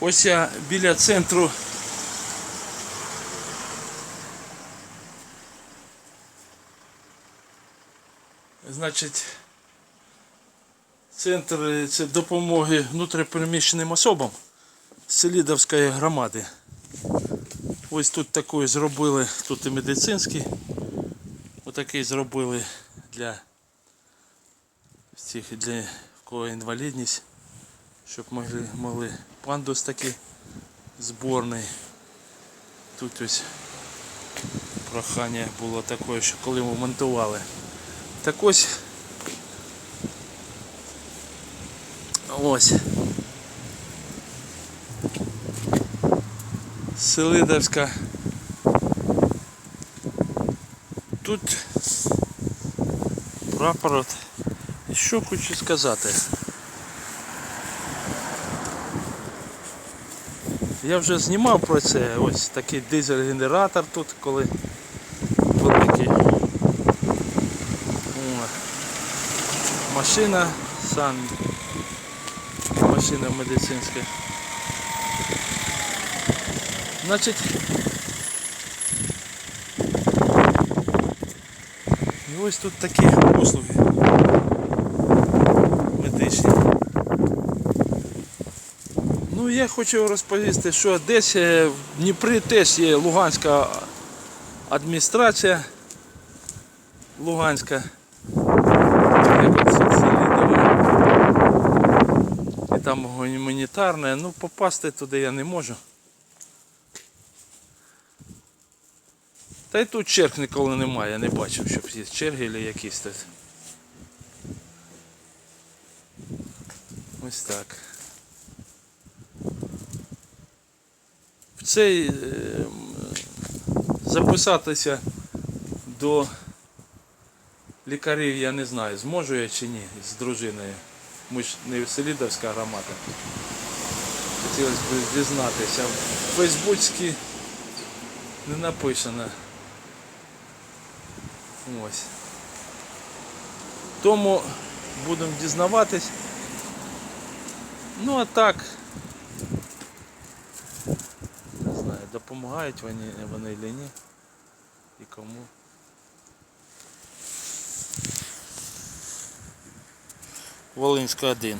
Ось я біля центру. Значить, центр це допомоги внутрішньопереміщеним особам Селідовської громади. Ось тут такий зробили, тут і медицинський. Отакий зробили для всіх для кого інвалідність, щоб могли, могли пандус такий зборний. Тут ось прохання було таке, що коли ми монтували. Так ось ось Селидовська. Тут прапорот. Що хочу сказати. Я вже знімав про це. Ось такий дизель-генератор тут, коли великий. Машина сан. Машина медицинська. Значить. І ось тут такі послуги Ну я хочу розповісти, що десь е, в Дніпрі теж є Луганська адміністрація. Луганська. І там гуманітарне. Ну попасти туди я не можу. Та й тут черг ніколи немає, я не бачив, щоб є черги або якісь тут. Ось так. Цей е, записатися до лікарів я не знаю, зможу я чи ні з дружиною. Ми ж не Селідовська громада. Хотілося б дізнатися. В Фейсбуцькі не написано. Ось. Тому будемо дізнаватись. Ну а так. Не знаю, допомагають вони, вони чи ні. І кому. Волинська 1.